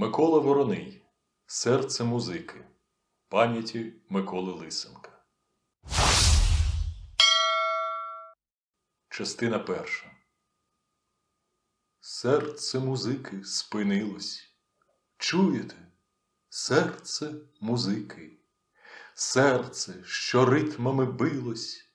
Микола Вороний. Серце музики. Пам'яті Миколи Лисенка. Частина перша. Серце музики спинилось. Чуєте? Серце музики. Серце, що ритмами билось,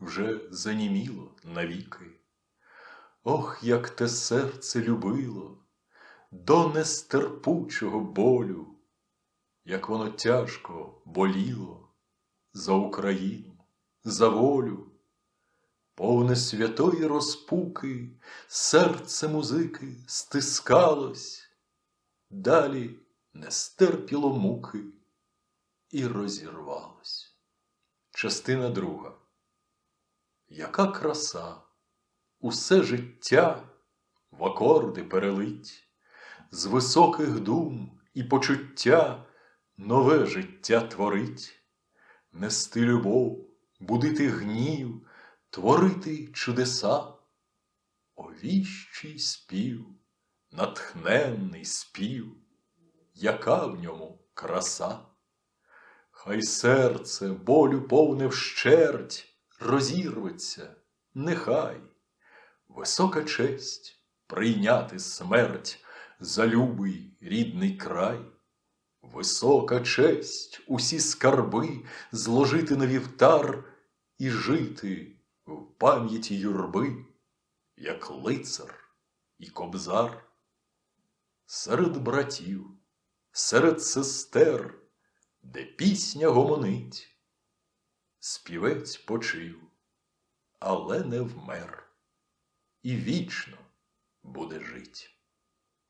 вже заніміло навіки. Ох, як те серце любило до нестерпучого болю, як воно тяжко боліло за Україну, за волю, повне святої розпуки, серце музики стискалось, далі не стерпіло муки і розірвалось. Частина друга. Яка краса, усе життя в акорди перелить, з високих дум і почуття нове життя творить, нести любов, будити гнів, творити чудеса, овіщий спів, натхненний спів, яка в ньому краса. Хай серце болю повне вщерть розірветься, нехай. Висока честь прийняти смерть за любий рідний край, висока честь усі скарби зложити на вівтар і жити в пам'яті юрби, як лицар і кобзар. Серед братів, серед сестер, де пісня гомонить, співець почив, але не вмер, і вічно буде жить.